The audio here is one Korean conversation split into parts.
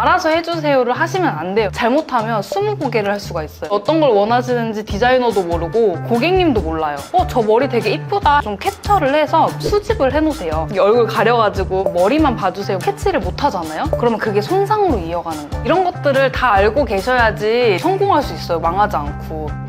알아서 해주세요를 하시면 안 돼요. 잘못하면 스무고개를 할 수가 있어요. 어떤 걸 원하시는지 디자이너도 모르고 고객님도 몰라요. 어, 저 머리 되게 이쁘다. 좀 캡처를 해서 수집을 해놓으세요. 얼굴 가려가지고 머리만 봐주세요. 캐치를 못 하잖아요? 그러면 그게 손상으로 이어가는 거예요. 이런 것들을 다 알고 계셔야지 성공할 수 있어요. 망하지 않고.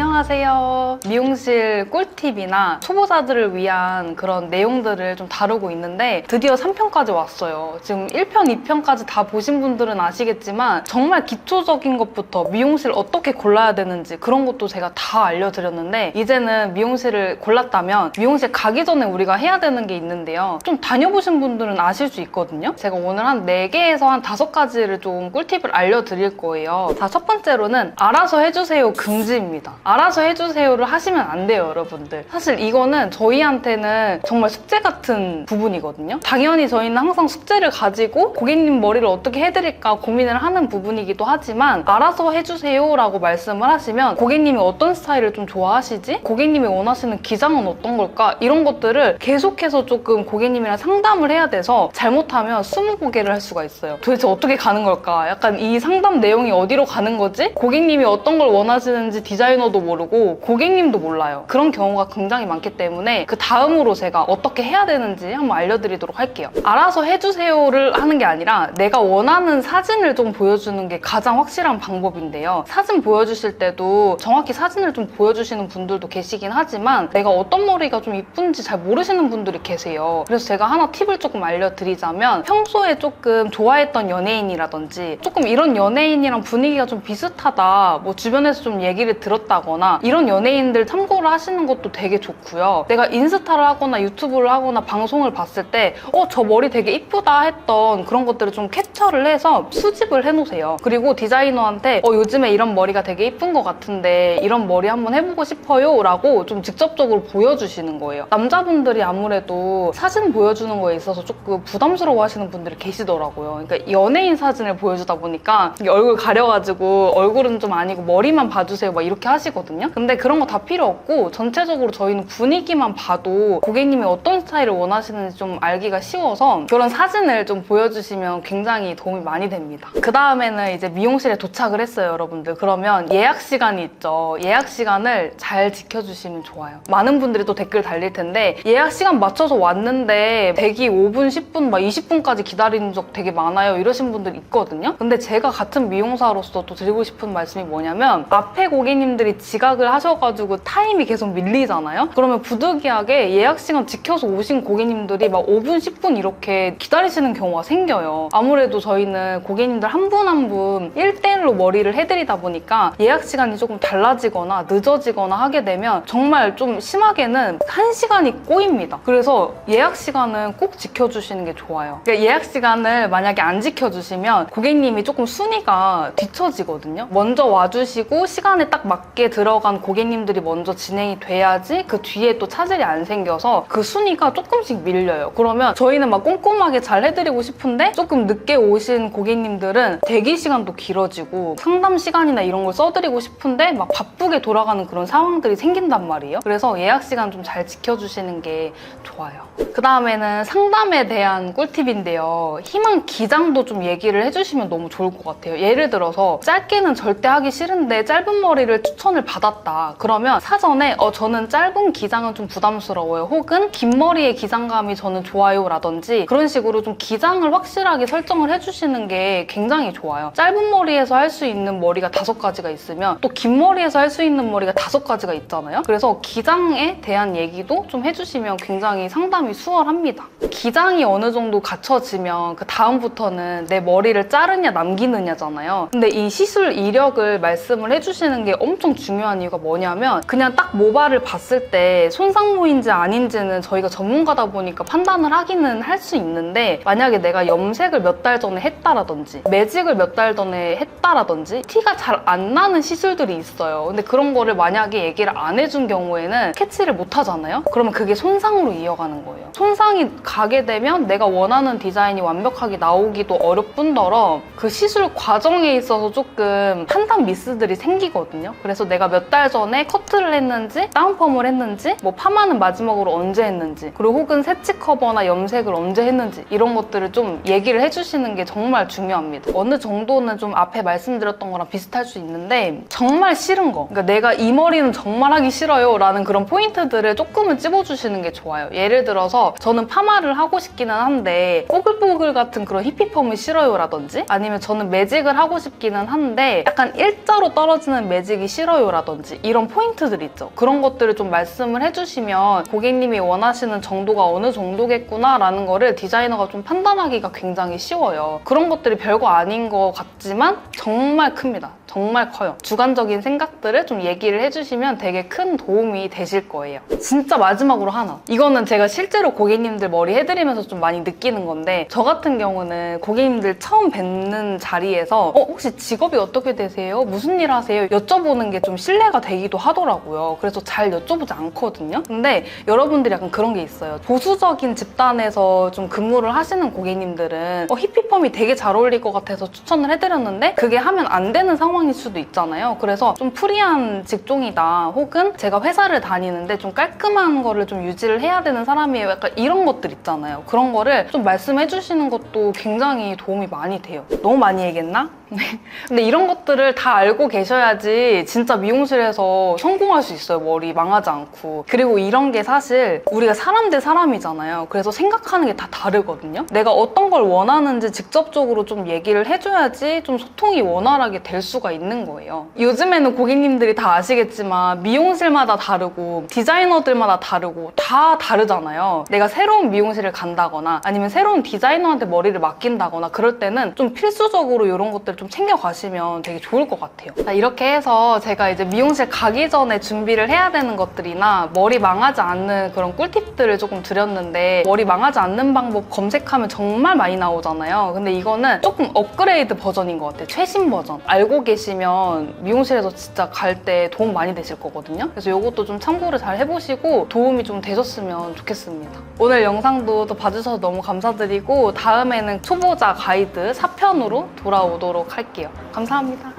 안녕하세요. 미용실 꿀팁이나 초보자들을 위한 그런 내용들을 좀 다루고 있는데 드디어 3편까지 왔어요. 지금 1편, 2편까지 다 보신 분들은 아시겠지만 정말 기초적인 것부터 미용실 어떻게 골라야 되는지 그런 것도 제가 다 알려드렸는데 이제는 미용실을 골랐다면 미용실 가기 전에 우리가 해야 되는 게 있는데요. 좀 다녀보신 분들은 아실 수 있거든요. 제가 오늘 한 4개에서 한 5가지를 좀 꿀팁을 알려드릴 거예요. 자, 첫 번째로는 알아서 해주세요 금지입니다. 알아서 해주세요를 하시면 안 돼요, 여러분들. 사실 이거는 저희한테는 정말 숙제 같은 부분이거든요. 당연히 저희는 항상 숙제를 가지고 고객님 머리를 어떻게 해드릴까 고민을 하는 부분이기도 하지만 알아서 해주세요 라고 말씀을 하시면 고객님이 어떤 스타일을 좀 좋아하시지? 고객님이 원하시는 기장은 어떤 걸까? 이런 것들을 계속해서 조금 고객님이랑 상담을 해야 돼서 잘못하면 스무 고개를 할 수가 있어요. 도대체 어떻게 가는 걸까? 약간 이 상담 내용이 어디로 가는 거지? 고객님이 어떤 걸 원하시는지 디자이너 도 모르고 고객님도 몰라요. 그런 경우가 굉장히 많기 때문에 그 다음으로 제가 어떻게 해야 되는지 한번 알려드리도록 할게요. 알아서 해주세요를 하는 게 아니라 내가 원하는 사진을 좀 보여주는 게 가장 확실한 방법인데요. 사진 보여주실 때도 정확히 사진을 좀 보여주시는 분들도 계시긴 하지만 내가 어떤 머리가 좀 이쁜지 잘 모르시는 분들이 계세요. 그래서 제가 하나 팁을 조금 알려드리자면 평소에 조금 좋아했던 연예인이라든지 조금 이런 연예인이랑 분위기가 좀 비슷하다 뭐 주변에서 좀 얘기를 들었다 거나 이런 연예인들 참고를 하시는 것도 되게 좋고요. 내가 인스타를 하거나 유튜브를 하거나 방송을 봤을 때 어, 저 머리 되게 이쁘다 했던 그런 것들을 좀 캡처를 해서 수집을 해놓으세요. 그리고 디자이너한테 어, 요즘에 이런 머리가 되게 이쁜 것 같은데 이런 머리 한번 해보고 싶어요 라고 좀 직접적으로 보여주시는 거예요. 남자분들이 아무래도 사진 보여주는 거에 있어서 조금 부담스러워 하시는 분들이 계시더라고요. 그러니까 연예인 사진을 보여주다 보니까 얼굴 가려가지고 얼굴은 좀 아니고 머리만 봐주세요 막 이렇게 하시 거든요. 근데 그런 거 다 필요 없고 전체적으로 저희는 분위기만 봐도 고객님이 어떤 스타일을 원하시는지 좀 알기가 쉬워서 그런 사진을 좀 보여주시면 굉장히 도움이 많이 됩니다. 그 다음에는 이제 미용실에 도착을 했어요, 여러분들. 그러면 예약 시간이 있죠. 예약 시간을 잘 지켜주시면 좋아요. 많은 분들이 또 댓글 달릴 텐데 예약 시간 맞춰서 왔는데 대기 5분, 10분, 막 20분까지 기다리는 적 되게 많아요. 이러신 분들 있거든요. 근데 제가 같은 미용사로서 또 드리고 싶은 말씀이 뭐냐면 앞에 고객님들이 지각을 하셔가지고 타임이 계속 밀리잖아요. 그러면 부득이하게 예약 시간 지켜서 오신 고객님들이 막 5분, 10분 이렇게 기다리시는 경우가 생겨요. 아무래도 저희는 고객님들 한 분 한 분 1대1로 머리를 해드리다 보니까 예약 시간이 조금 달라지거나 늦어지거나 하게 되면 정말 좀 심하게는 한 시간이 꼬입니다. 그래서 예약 시간은 꼭 지켜주시는 게 좋아요. 그러니까 예약 시간을 만약에 안 지켜주시면 고객님이 조금 순위가 뒤처지거든요. 먼저 와주시고 시간에 딱 맞게 들어간 고객님들이 먼저 진행이 돼야지 그 뒤에 또 차질이 안 생겨서 그 순위가 조금씩 밀려요. 그러면 저희는 막 꼼꼼하게 잘 해드리고 싶은데 조금 늦게 오신 고객님들은 대기 시간도 길어지고 상담 시간이나 이런 걸 써드리고 싶은데 막 바쁘게 돌아가는 그런 상황들이 생긴단 말이에요. 그래서 예약 시간 좀 잘 지켜주시는 게 좋아요. 그 다음에는 상담에 대한 꿀팁인데요. 희망 기장도 좀 얘기를 해주시면 너무 좋을 것 같아요. 예를 들어서 짧게는 절대 하기 싫은데 짧은 머리를 추천을 받았다. 그러면 사전에 어, 저는 짧은 기장은 좀 부담스러워요. 혹은 긴 머리의 기장감이 저는 좋아요. 라든지 그런 식으로 좀 기장을 확실하게 설정을 해주시는 게 굉장히 좋아요. 짧은 머리에서 할 수 있는 머리가 다섯 가지가 있으면 또 긴 머리에서 할 수 있는 머리가 다섯 가지가 있잖아요. 그래서 기장에 대한 얘기도 좀 해주시면 굉장히 상담이 수월합니다. 기장이 어느 정도 갖춰지면 그 다음부터는 내 머리를 자르냐 남기느냐잖아요. 근데 이 시술 이력을 말씀을 해주시는 게 엄청 중요 한 이유가 뭐냐면 그냥 딱 모발을 봤을 때 손상모인지 아닌지는 저희가 전문가다 보니까 판단을 하기는 할 수 있는데 만약에 내가 염색을 몇 달 전에 했다라든지 매직을 몇 달 전에 했다라든지 티가 잘 안 나는 시술들이 있어요. 근데 그런 거를 만약에 얘기를 안 해준 경우에는 캐치를 못 하잖아요. 그러면 그게 손상으로 이어가는 거예요. 손상이 가게 되면 내가 원하는 디자인이 완벽하게 나오기도 어렵뿐더러 그 시술 과정에 있어서 조금 판단 미스들이 생기거든요. 그래서 내가 내가 몇 달 전에 커트를 했는지 다운펌을 했는지 뭐 파마는 마지막으로 언제 했는지 그리고 혹은 세치 커버나 염색을 언제 했는지 이런 것들을 좀 얘기를 해주시는 게 정말 중요합니다. 어느 정도는 좀 앞에 말씀드렸던 거랑 비슷할 수 있는데 정말 싫은 거 그러니까 내가 이 머리는 정말 하기 싫어요 라는 그런 포인트들을 조금은 찝어주시는 게 좋아요. 예를 들어서 저는 파마를 하고 싶기는 한데 뽀글뽀글 같은 그런 히피펌이 싫어요 라든지 아니면 저는 매직을 하고 싶기는 한데 약간 일자로 떨어지는 매직이 싫어요 라든지 이런 포인트들 있죠. 그런 것들을 좀 말씀을 해주시면 고객님이 원하시는 정도가 어느 정도겠구나 라는 거를 디자이너가 좀 판단하기가 굉장히 쉬워요. 그런 것들이 별거 아닌 것 같지만 정말 큽니다. 정말 커요. 주관적인 생각들을 좀 얘기를 해주시면 되게 큰 도움이 되실 거예요. 진짜 마지막으로 하나. 이거는 제가 실제로 고객님들 머리 해드리면서 좀 많이 느끼는 건데 저 같은 경우는 고객님들 처음 뵙는 자리에서 어, 혹시 직업이 어떻게 되세요? 무슨 일 하세요? 여쭤보는 게좀 신뢰가 되기도 하더라고요. 그래서 잘 여쭤보지 않거든요. 근데 여러분들이 약간 그런 게 있어요. 보수적인 집단에서 좀 근무를 하시는 고객님들은 어, 히피펌이 되게 잘 어울릴 것 같아서 추천을 해드렸는데 그게 하면 안 되는 상황일 수도 있잖아요. 그래서 좀 프리한 직종이다. 혹은 제가 회사를 다니는데 좀 깔끔한 거를 좀 유지를 해야 되는 사람이에요. 약간 이런 것들 있잖아요. 그런 거를 좀 말씀해 주시는 것도 굉장히 도움이 많이 돼요. 너무 많이 얘기했나? 네. 근데 이런 것들을 다 알고 계셔야지 진짜 미용실에서 성공할 수 있어요. 머리 망하지 않고. 그리고 이런 게 사실 우리가 사람 대 사람이잖아요. 그래서 생각하는 게 다 다르거든요. 내가 어떤 걸 원하는지 직접적으로 좀 얘기를 해줘야지 좀 소통이 원활하게 될 수가 있는 거예요. 요즘에는 고객님들이 다 아시겠지만 미용실마다 다르고 디자이너들마다 다르고 다 다르잖아요. 내가 새로운 미용실을 간다거나 아니면 새로운 디자이너한테 머리를 맡긴다거나 그럴 때는 좀 필수적으로 이런 것들 좀 챙겨가시면 되게 좋을 것 같아요. 자, 이렇게 해서 제가 이제 미용실 가기 전에 준비를 해야 되는 것들이나 머리 망하지 않는 그런 꿀팁들을 조금 드렸는데 머리 망하지 않는 방법 검색하면 정말 많이 나오잖아요. 근데 이거는 조금 업그레이드 버전인 것 같아요. 최신 버전. 알고 계시면 미용실에서 진짜 갈 때 도움 많이 되실 거거든요. 그래서 이것도 좀 참고를 잘 해보시고 도움이 좀 되셨으면 좋겠습니다. 오늘 영상도 또 봐주셔서 너무 감사드리고 다음에는 초보자 가이드 4편으로 돌아오 도록 할게요. 감사합니다.